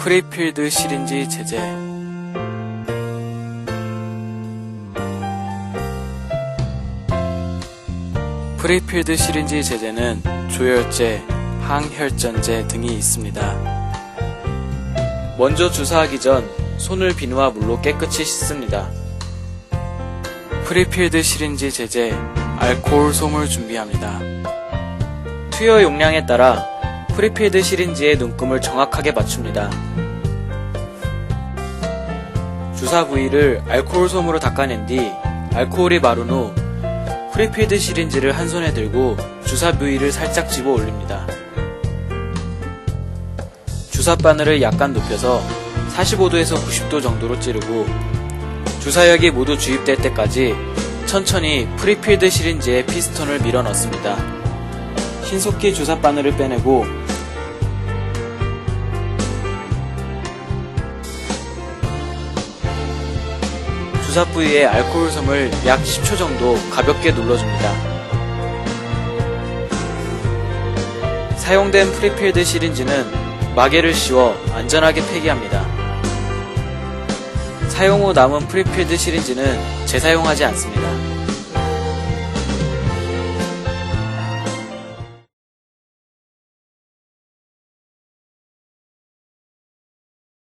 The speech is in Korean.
프리필드 시린지 제제 프리필드 시린지 제제는 조혈제, 항혈전제 등이 있습니다. 먼저 주사하기 전 손을 비누와 물로 깨끗이 씻습니다. 프리필드 시린지 제제, 알코올 솜을 준비합니다. 투여 용량에 따라 프리필드 시린지의 눈금을 정확하게 맞춥니다. 주사 부위를 알코올 솜으로 닦아낸 뒤 알코올이 마른 후 프리필드 시린지를 한 손에 들고 주사 부위를 살짝 집어 올립니다. 주사 바늘을 약간 높여서 45도에서 90도 정도로 찌르고 주사약이 모두 주입될 때까지 천천히 프리필드 시린지에 피스톤을 밀어 넣습니다. 신속히 주사 바늘을 빼내고 주사 부위에 알코올 솜을 약 10초 정도 가볍게 눌러줍니다. 사용된 프리필드 시린지는 마개를 씌워 안전하게 폐기합니다. 사용 후 남은 프리필드 시린지는 재사용하지 않습니다.